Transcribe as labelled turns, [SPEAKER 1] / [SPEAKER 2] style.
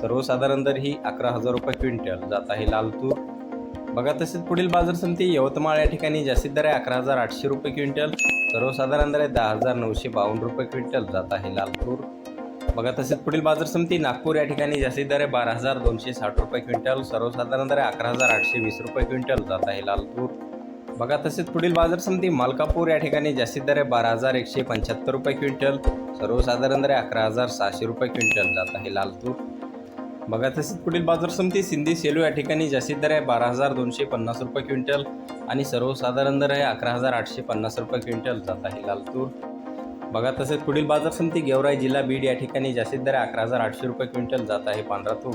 [SPEAKER 1] सर्वसाधारण दर ही अकरा हजार रुपये क्विंटल. जात आहे लाल तूर बघा तसेच पुढील बाजार समिती यवतमाळ या ठिकाणी जास्तीत दर आहे अकरा हजार आठशे रुपये क्विंटल. सर्वसाधारण दर आहे दहा हजार नऊशे बावन्न रुपये क्विंटल. जात आहे लाल तूर बघा तसेच पुढील बाजार समिती नागपूर या ठिकाणी जास्तीत दर आहे बारा हजार दोनशे साठ रुपये क्विंटल. सर्वसाधारण दर आहे अकरा हजार आठशे वीस रुपये क्विंटल. जात आहे लाल तूर बघा तसेच पुढील बाजार समिती मालकापूर या ठिकाणी जास्तीत दर आहे बारा हजार एकशे पंच्याहत्तर रुपये क्विंटल. सर्वसाधारण दर आहे अकरा हजार सहाशे रुपये क्विंटल. जात आहे लाल तूर बघा तसेच पुढील बाजार समिती सिंधी सेलू या ठिकाणी जास्तीत दर आहे बारा हजार दोनशे पन्नास रुपये क्विंटल आणि सर्वसाधारण दर आहे अकरा हजार आठशे पन्नास रुपये क्विंटल जात आहे लालतूर. बघा तसेच पुढील बाजार समिती गेवराई जिल्हा बीड या ठिकाणी जास्तीत दर आहे अकरा हजार आठशे रुपये क्विंटल जात आहे पांढरा तूर.